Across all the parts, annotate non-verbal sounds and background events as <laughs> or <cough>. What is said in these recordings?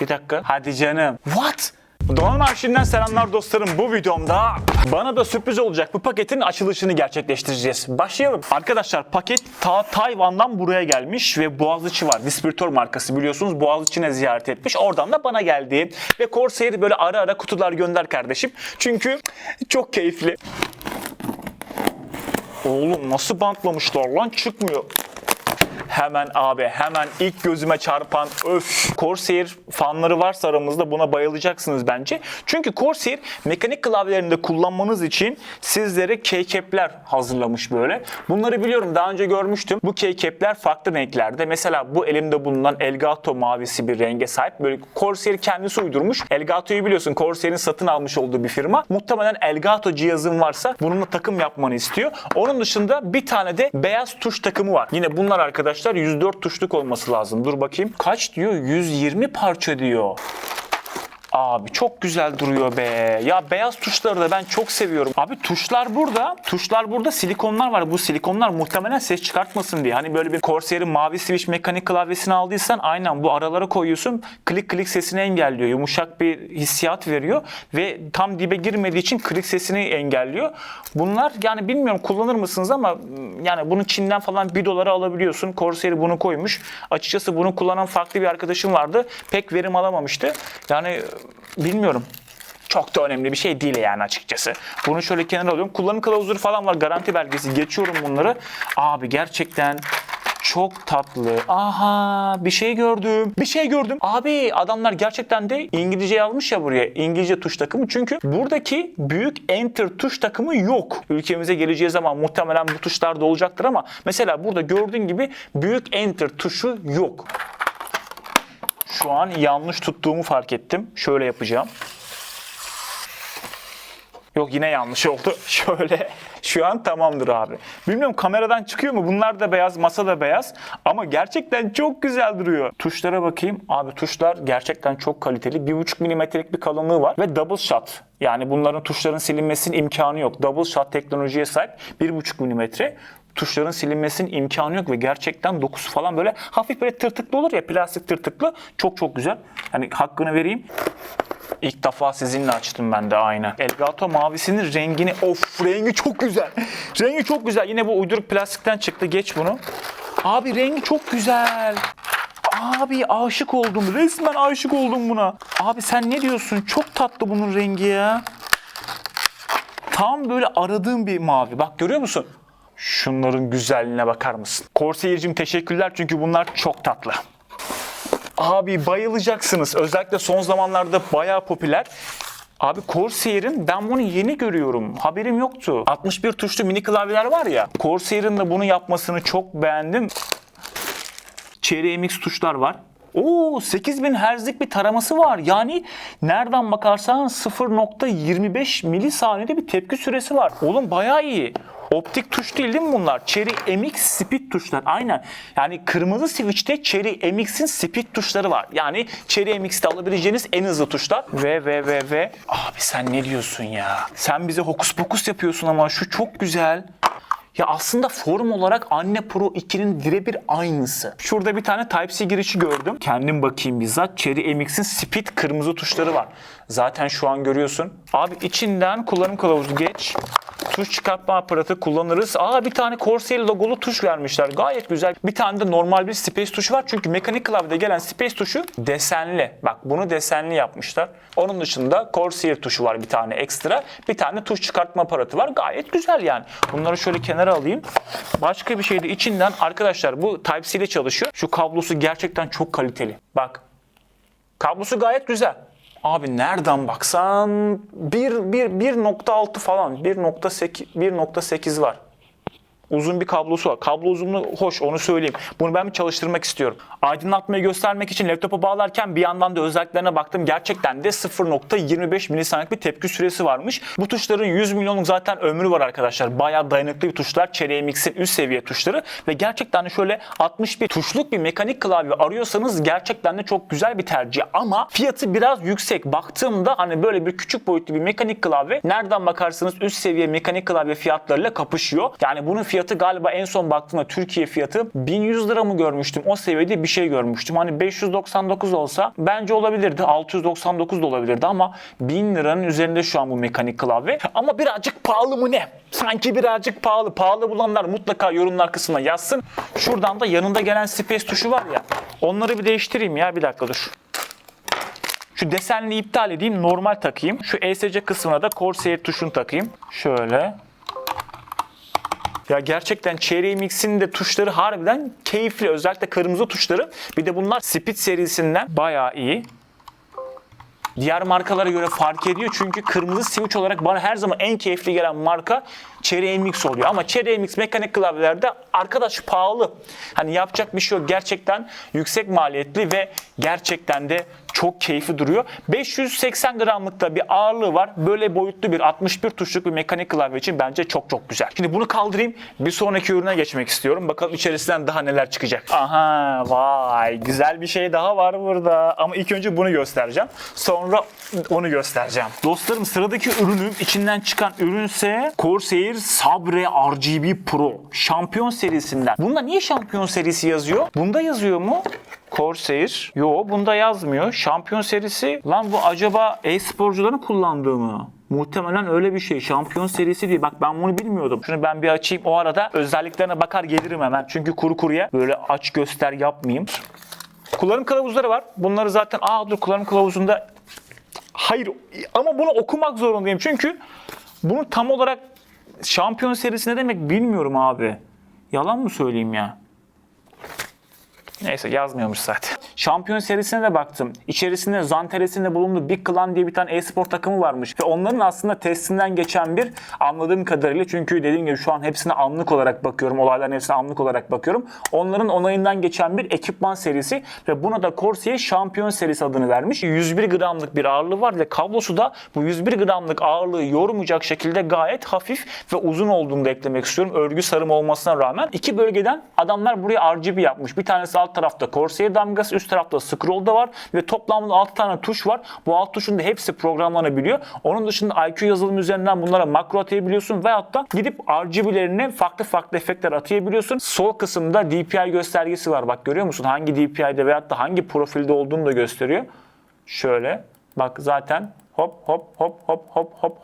Bir dakika. Hadi canım. What? Doğan Arşiv'den selamlar dostlarım. Bu videomda bana da sürpriz olacak bu paketin açılışını gerçekleştireceğiz. Başlayalım. Arkadaşlar paket ta Tayvan'dan buraya gelmiş ve Boğaziçi var. Distribütör markası biliyorsunuz. Boğaziçi'ne ziyaret etmiş. Oradan da bana geldi. Ve Corsair böyle ara ara kutular gönder kardeşim. Çünkü çok keyifli. Oğlum nasıl bantlamışlar lan çıkmıyor. Hemen abi hemen ilk gözüme çarpan öf. Corsair fanları varsa aramızda buna bayılacaksınız bence. Çünkü Corsair mekanik klavyelerinde kullanmanız için sizlere keycap'ler hazırlamış böyle. Bunları biliyorum daha önce görmüştüm. Bu keycap'ler farklı renklerde. Mesela bu elimde bulunan Elgato mavisi bir renge sahip. Böyle Corsair kendisi uydurmuş. Elgato'yu biliyorsun Corsair'in satın almış olduğu bir firma. Muhtemelen Elgato cihazın varsa bununla takım yapmanı istiyor. Onun dışında bir tane de beyaz tuş takımı var. Yine bunlar arkadaşlar 104 tuşluk olması lazım. Dur bakayım. Kaç diyor? 120 parça diyor. Abi çok güzel duruyor be. Ya beyaz tuşları da ben çok seviyorum. Abi tuşlar burada. Tuşlar burada. Silikonlar var. Bu silikonlar muhtemelen ses çıkartmasın diye. Hani böyle bir Corsair'in mavi switch mekanik klavyesini aldıysan aynen bu aralara koyuyorsun. Klik klik sesini engelliyor. Yumuşak bir hissiyat veriyor ve tam dibe girmediği için klik sesini engelliyor. Bunlar yani bilmiyorum kullanır mısınız ama yani bunu Çin'den falan 1 dolara alabiliyorsun. Corsair bunu koymuş. Açıkçası bunu kullanan farklı bir arkadaşım vardı. Pek verim alamamıştı. Yani bilmiyorum. Çok da önemli bir şey değil yani açıkçası. Bunu şöyle kenara alıyorum. Kullanım kılavuzları falan var. Garanti belgesi. Geçiyorum bunları. Abi gerçekten çok tatlı. Aha bir şey gördüm. Bir şey gördüm. Abi adamlar gerçekten de İngilizce yazmış ya buraya. İngilizce tuş takımı. Çünkü buradaki büyük enter tuş takımı yok. Ülkemize geleceği zaman muhtemelen bu tuşlar da olacaktır ama mesela burada gördüğün gibi büyük enter tuşu yok. Şu an yanlış tuttuğumu fark ettim. Şöyle yapacağım. Yok yine yanlış oldu. <laughs> Şöyle şu an tamamdır abi. Bilmiyorum kameradan çıkıyor mu? Bunlar da beyaz, masa da beyaz. Ama gerçekten çok güzel duruyor. Tuşlara bakayım. Abi tuşlar gerçekten çok kaliteli. 1,5 milimetrelik bir kalınlığı var. Ve double shot. Yani bunların tuşların silinmesinin imkanı yok. Double shot teknolojiye sahip 1,5 milimetre tuşların silinmesinin imkanı yok ve gerçekten dokusu falan böyle hafif böyle tırtıklı olur ya plastik tırtıklı. Çok çok güzel. Yani hakkını vereyim. İlk defa sizinle açtım ben de aynen. Elgato mavisinin rengini of rengi çok güzel. Rengi çok güzel. Yine bu uyduruk plastikten çıktı. Geç bunu. Abi rengi çok güzel. Abi aşık oldum. Resmen aşık oldum buna. Abi sen ne diyorsun? Çok tatlı bunun rengi ya. Tam böyle aradığım bir mavi. Bak görüyor musun? Şunların güzelliğine bakar mısın? Corsair'cim teşekkürler çünkü bunlar çok tatlı. Abi bayılacaksınız. Özellikle son zamanlarda bayağı popüler. Abi Corsair'in ben bunu yeni görüyorum. Haberim yoktu. 61 tuşlu mini klavyeler var ya. Corsair'in de bunu yapmasını çok beğendim. Cherry MX tuşlar var. Oo 8000 Hz'lik bir taraması var. Yani nereden bakarsan 0.25 milisaniyede bir tepki süresi var. Oğlum bayağı iyi. Optik tuş değil değil mi bunlar? Cherry MX speed tuşlar. Aynen. Yani kırmızı switch'te Cherry MX'in speed tuşları var. Yani Cherry MX'te alabileceğiniz en hızlı tuşlar. Ve ve ve ve. Abi sen ne diyorsun ya? Sen bize hokus pokus yapıyorsun ama şu çok güzel. Ya aslında form olarak Anne Pro 2'nin birebir aynısı. Şurada bir tane Type-C girişi gördüm. Kendim bakayım bizzat. Cherry MX'in Speed kırmızı tuşları var. Zaten şu an görüyorsun. Abi içinden kullanım kılavuzu geç. Tuş çıkartma aparatı kullanırız. Aa bir tane Corsair logolu tuş vermişler. Gayet güzel. Bir tane de normal bir Space tuşu var. Çünkü mekanik klavyede gelen Space tuşu desenli. Bak bunu desenli yapmışlar. Onun dışında Corsair tuşu var bir tane ekstra. Bir tane tuş çıkartma aparatı var. Gayet güzel yani. Bunları şöyle kenara alayım. Başka bir şey de içinden arkadaşlar bu Type-C ile çalışıyor. Şu kablosu gerçekten çok kaliteli. Bak. Kablosu gayet güzel. Abi nereden baksan 1 1 1.6 falan 1.8 1.8 var. Uzun bir kablosu var. Kablo uzunluğu hoş onu söyleyeyim. Bunu ben bir çalıştırmak istiyorum. Aydınlatmayı göstermek için laptopa bağlarken bir yandan da özelliklerine baktım. Gerçekten de 0.25 milisaniyelik bir tepki süresi varmış. Bu tuşların 100 milyonluk zaten ömrü var arkadaşlar. Bayağı dayanıklı bir tuşlar. Cherry MX'in üst seviye tuşları. Ve gerçekten de şöyle 61 tuşluk bir mekanik klavye arıyorsanız gerçekten de çok güzel bir tercih. Ama fiyatı biraz yüksek. Baktığımda hani böyle bir küçük boyutlu bir mekanik klavye nereden bakarsanız üst seviye mekanik klavye fiyatlarıyla kapışıyor. Yani bunun fiyatı fiyatı galiba en son baktığımda Türkiye fiyatı 1100 lira mı görmüştüm? O seviyede bir şey görmüştüm. Hani 599 olsa bence olabilirdi. 699 da olabilirdi ama 1000 liranın üzerinde şu an bu mekanik klavye. Ama birazcık pahalı mı ne? Sanki birazcık pahalı. Pahalı bulanlar mutlaka yorumlar kısmına yazsın. Şuradan da yanında gelen space tuşu var ya. Onları bir değiştireyim ya. Bir dakika dur. Şu desenli iptal edeyim, normal takayım. Şu ESC kısmına da Corsair tuşunu takayım. Şöyle. Ya gerçekten Cherry Mix'in de tuşları harbiden keyifli. Özellikle kırmızı tuşları. Bir de bunlar Speed serisinden bayağı iyi. Diğer markalara göre fark ediyor çünkü kırmızı switch olarak bana her zaman en keyifli gelen marka Cherry MX oluyor. Ama Cherry MX mekanik klavyelerde arkadaş pahalı. Hani yapacak bir şey yok. Gerçekten yüksek maliyetli ve gerçekten de çok keyifli duruyor. 580 gramlıkta bir ağırlığı var. Böyle boyutlu bir 61 tuşluk bir mekanik klavye için bence çok çok güzel. Şimdi bunu kaldırayım. Bir sonraki ürüne geçmek istiyorum. Bakalım içerisinden daha neler çıkacak. Aha vay güzel bir şey daha var burada. Ama ilk önce bunu göstereceğim. Sonra onu göstereceğim. Dostlarım sıradaki ürünüm içinden çıkan ürünse Corsair Sabre RGB Pro. Şampiyon serisinden. Bunda niye şampiyon serisi yazıyor? Bunda yazıyor mu? Corsair. Yo bunda yazmıyor. Şampiyon serisi. Lan bu acaba e-sporcuların kullandığı mı? Muhtemelen öyle bir şey. Şampiyon serisi değil. Bak ben bunu bilmiyordum. Şunu ben bir açayım. O arada özelliklerine bakar gelirim hemen. Çünkü kuru kuruya böyle aç göster yapmayayım. Kullanım kılavuzları var. Bunları zaten aa dur kullanım kılavuzunda hayır ama bunu okumak zorundayım. Çünkü bunu tam olarak şampiyon serisi ne demek bilmiyorum abi. Yalan mı söyleyeyim ya? Neyse yazmıyormuş zaten. Şampiyon serisine de baktım. İçerisinde Zanteres'in bulunduğu Big Clan diye bir tane e-spor takımı varmış. Ve onların aslında testinden geçen bir anladığım kadarıyla çünkü dediğim gibi şu an hepsine anlık olarak bakıyorum. Olayların hepsine anlık olarak bakıyorum. Onların onayından geçen bir ekipman serisi ve buna da Corsair Şampiyon serisi adını vermiş. 101 gramlık bir ağırlığı var ve kablosu da bu 101 gramlık ağırlığı yormayacak şekilde gayet hafif ve uzun olduğunu da eklemek istiyorum. Örgü sarım olmasına rağmen iki bölgeden adamlar buraya RGB yapmış. Bir tanesi alt tarafta Corsair damgası, üst tarafta scroll da var ve toplamda 6 tane tuş var. Bu alt tuşun da hepsi programlanabiliyor. Onun dışında IQ yazılımı üzerinden bunlara makro atayabiliyorsun veyahut da gidip RGB'lerine farklı farklı efektler atayabiliyorsun. Sol kısımda DPI göstergesi var. Bak görüyor musun? Hangi DPI'de veyahut da hangi profilde olduğunu da gösteriyor. Şöyle. Bak zaten hop hop hop hop hop hop.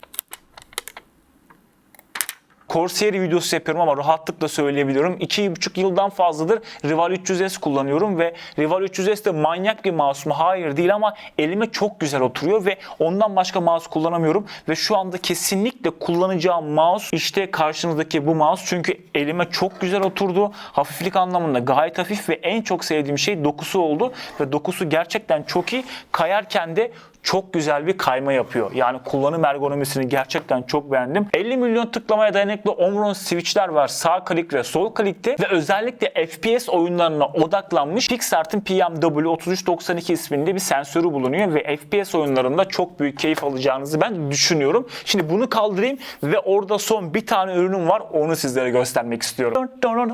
Corsair videosu yapıyorum ama rahatlıkla söyleyebiliyorum. 2,5 yıldan fazladır Rival 300S kullanıyorum ve Rival 300S de manyak bir mouse mu? Hayır değil ama elime çok güzel oturuyor ve ondan başka mouse kullanamıyorum ve şu anda kesinlikle kullanacağım mouse işte karşınızdaki bu mouse çünkü elime çok güzel oturdu. Hafiflik anlamında gayet hafif ve en çok sevdiğim şey dokusu oldu ve dokusu gerçekten çok iyi. Kayarken de çok güzel bir kayma yapıyor. Yani kullanım ergonomisini gerçekten çok beğendim. 50 milyon tıklamaya dayanıklı Omron switchler var sağ klik ve sol klikte ve özellikle FPS oyunlarına odaklanmış Pixart'ın PMW3392 isminde bir sensörü bulunuyor ve FPS oyunlarında çok büyük keyif alacağınızı ben düşünüyorum. Şimdi bunu kaldırayım ve orada son bir tane ürünüm var onu sizlere göstermek istiyorum.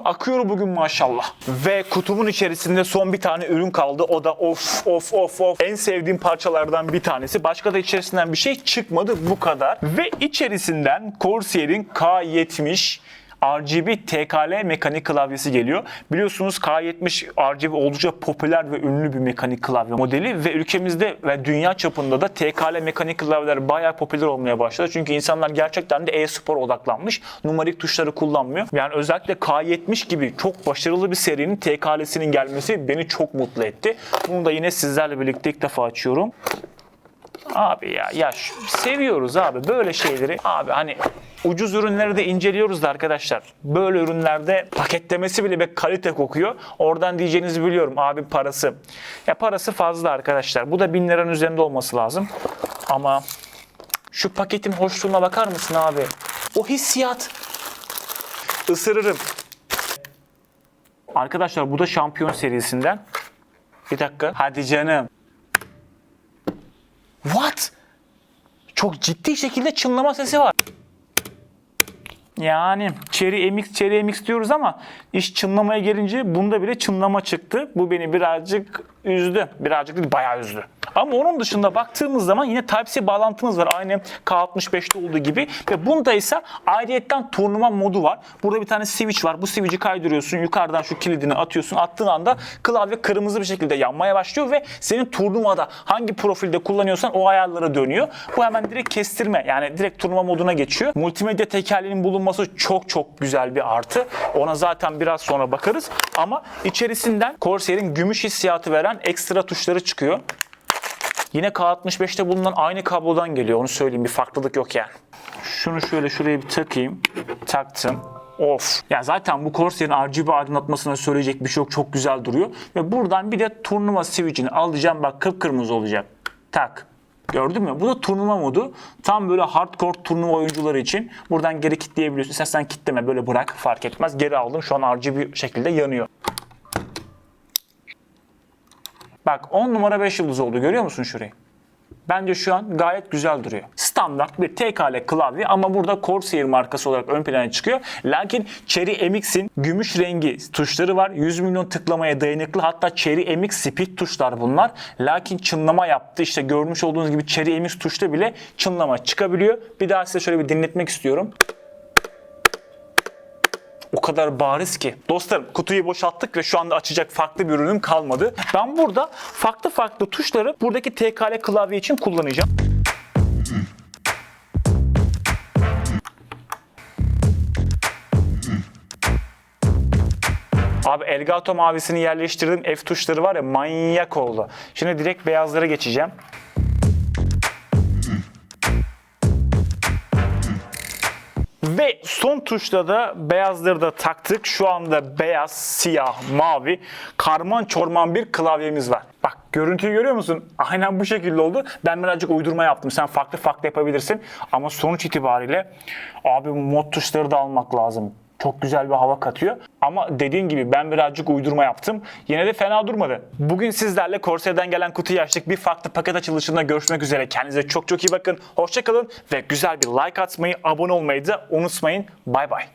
Akıyor bugün maşallah. Ve kutumun içerisinde son bir tane ürün kaldı. O da of of of of en sevdiğim parçalardan bir tanesi. Başka da içerisinden bir şey çıkmadı bu kadar. Ve içerisinden Corsair'in K70 RGB TKL mekanik klavyesi geliyor. Biliyorsunuz K70 RGB oldukça popüler ve ünlü bir mekanik klavye modeli ve ülkemizde ve dünya çapında da TKL mekanik klavyeler bayağı popüler olmaya başladı. Çünkü insanlar gerçekten de e-spor odaklanmış. Numarik tuşları kullanmıyor. Yani özellikle K70 gibi çok başarılı bir serinin TKL'sinin gelmesi beni çok mutlu etti. Bunu da yine sizlerle birlikte ilk defa açıyorum. Abi ya ya şu- seviyoruz abi böyle şeyleri. Abi hani ucuz ürünleri de inceliyoruz da arkadaşlar. Böyle ürünlerde paketlemesi bile bir kalite kokuyor. Oradan diyeceğinizi biliyorum abi parası. Ya parası fazla arkadaşlar. Bu da 1000 liranın üzerinde olması lazım. Ama şu paketin hoşluğuna bakar mısın abi? O hissiyat. Isırırım. Arkadaşlar bu da şampiyon serisinden. Bir dakika. Hadi canım. What? Çok ciddi şekilde çınlama sesi var. Yani Cherry MX, Cherry MX diyoruz ama iş çınlamaya gelince bunda bile çınlama çıktı. Bu beni birazcık üzdü. Birazcık değil bayağı üzdü. Ama onun dışında baktığımız zaman yine Type-C bağlantımız var. Aynı K65'te olduğu gibi. Ve bunda ise ayrıyetten turnuva modu var. Burada bir tane switch var. Bu switch'i kaydırıyorsun. Yukarıdan şu kilidini atıyorsun. Attığın anda klavye kırmızı bir şekilde yanmaya başlıyor ve senin turnuvada hangi profilde kullanıyorsan o ayarlara dönüyor. Bu hemen direkt kestirme. Yani direkt turnuva moduna geçiyor. Multimedya tekerleğinin bulunması çok çok güzel bir artı. Ona zaten biraz sonra bakarız. Ama içerisinden Corsair'in gümüş hissiyatı veren ekstra tuşları çıkıyor. Yine K65'te bulunan aynı kablodan geliyor. Onu söyleyeyim bir farklılık yok yani. Şunu şöyle şuraya bir takayım. Taktım. Of. Ya zaten bu Corsair'in RGB aydınlatmasına söyleyecek bir şey yok. Çok güzel duruyor. Ve buradan bir de turnuva switch'ini alacağım. Bak kıpkırmızı olacak. Tak. Gördün mü? Bu da turnuva modu. Tam böyle hardcore turnuva oyuncuları için. Buradan geri kilitleyebiliyorsun. İstersen kitleme böyle bırak fark etmez. Geri aldım. Şu an RGB şekilde yanıyor. Bak 10 numara 5 yıldız oldu. Görüyor musun şurayı? Bence şu an gayet güzel duruyor. Standart bir TKL klavye ama burada Corsair markası olarak ön plana çıkıyor. Lakin Cherry MX'in gümüş rengi tuşları var. 100 milyon tıklamaya dayanıklı. Hatta Cherry MX speed tuşlar bunlar. Lakin çınlama yaptı. İşte görmüş olduğunuz gibi Cherry MX tuşta bile çınlama çıkabiliyor. Bir daha size şöyle bir dinletmek istiyorum. O kadar bariz ki. Dostlarım kutuyu boşalttık ve şu anda açacak farklı bir ürünüm kalmadı. Ben burada farklı farklı tuşları buradaki TKL klavye için kullanacağım. Abi Elgato mavisini yerleştirdim. F tuşları var ya manyak oldu. Şimdi direkt beyazlara geçeceğim. Son tuşta da beyazları da taktık. Şu anda beyaz, siyah, mavi, karman çorman bir klavyemiz var. Bak görüntüyü görüyor musun? Aynen bu şekilde oldu. Ben birazcık uydurma yaptım. Sen farklı farklı yapabilirsin. Ama sonuç itibariyle abi mod tuşları da almak lazım. Çok güzel bir hava katıyor. Ama dediğin gibi ben birazcık uydurma yaptım. Yine de fena durmadı. Bugün sizlerle Corsair'den gelen kutuyu açtık. Bir farklı paket açılışında görüşmek üzere. Kendinize çok çok iyi bakın. Hoşçakalın ve güzel bir like atmayı, abone olmayı da unutmayın. Bay bay.